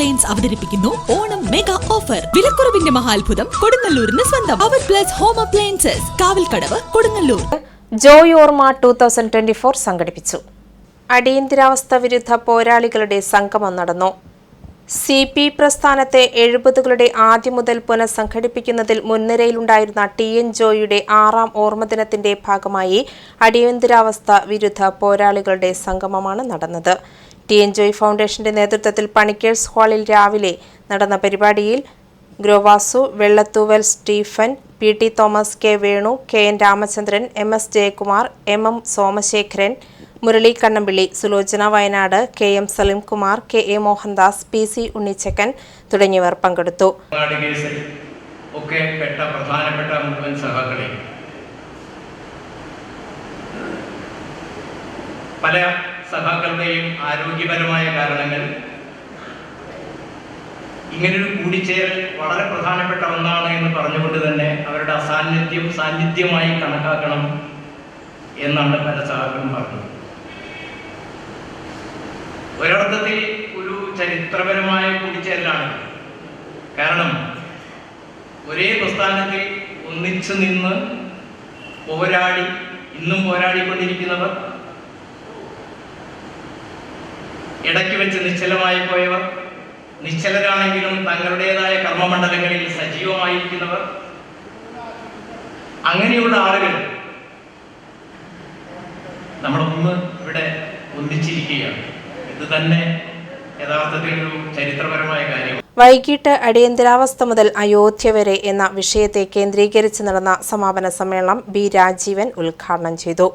Appliance അവതരിപ്പിക്കുന്നു. Onam mega offer വിലക്കുറവിന്റെ മഹാത്ഭുതം കൊടുങ്ങല്ലൂരിന് സ്വന്തം. അവർ plus home appliances Kavalkadavu Kodungallur. Joy ഓർമ ടൂ തൗസൻഡ് ട്വന്റി ഫോർ സംഘടിപ്പിച്ചു. അടിയന്തരാവസ്ഥ വിരുദ്ധ പോരാളികളുടെ സംഗമം നടന്നു. സി പി പ്രസ്ഥാനത്തെ എഴുപതുകളുടെ ആദ്യം മുതൽ പുനഃസംഘടിപ്പിക്കുന്നതിൽ മുൻനിരയിലുണ്ടായിരുന്ന ടി എൻ ജോയിയുടെ ആറാം ഓർമ്മദിനത്തിന്റെ ഭാഗമായി അടിയന്തരാവസ്ഥ വിരുദ്ധ പോരാളികളുടെ സംഗമമാണ് നടന്നത്. ടി എൻ ജോയ് ഫൗണ്ടേഷന്റെ നേതൃത്വത്തിൽ പണിക്കേഴ്സ് ഹാളിൽ രാവിലെ നടന്ന പരിപാടിയിൽ Grovasu Vellathooval Stephen P T Thomas K Venu K N Ramachandran M S Jayakumar M M Somasekharan Murali Kannampilly Sulochana Wayanad K M Salimkumar K A Mohandas P C Unnichakkan തുടങ്ങിയവർ പങ്കെടുത്തു. പല സഹാക്കളുടെയും ആരോഗ്യപരമായ കാരണങ്ങൾ. ഇങ്ങനൊരു കൂടിച്ചേരൽ വളരെ പ്രധാനപ്പെട്ട ഒന്നാണ് എന്ന് പറഞ്ഞുകൊണ്ട് തന്നെ അവരുടെ അസാന്നിധ്യം സാന്നിധ്യമായി കണക്കാക്കണം എന്നാണ് പല സഹാക്കളും പറഞ്ഞത്. ഒരർത്ഥത്തിൽ ഒരു ചരിത്രപരമായ കൂടിച്ചേരലാണ്. കാരണം ഒരേ പ്രസ്ഥാനത്തിൽ ഒന്നിച്ചു നിന്ന് പോരാടി ഇന്നും പോരാടിക്കൊണ്ടിരിക്കുന്നവർ ഇടയ്ക്ക് വെച്ച് നിശ്ചലമായി പോയവർ നിശ്ചലരാണെങ്കിലും തങ്ങളുടേതായ കർമ്മമണ്ഡലങ്ങളിൽ സജീവമായിരിക്കുന്നവർ അങ്ങനെയുള്ള ആളുകൾ നമ്മളൊന്ന് ഇവിടെ ഒന്നിച്ചിരിക്കുകയാണ്. ഇത് തന്നെ ചരിത്രപരമായ കാര്യം. വൈകിട്ട് അടിയന്തരാവസ്ഥ മുതൽ അയോധ്യ വരെ എന്ന വിഷയത്തെ കേന്ദ്രീകരിച്ച് നടന്ന സമാപന സമ്മേളനം ബി രാജീവൻ ഉദ്ഘാടനം ചെയ്തു.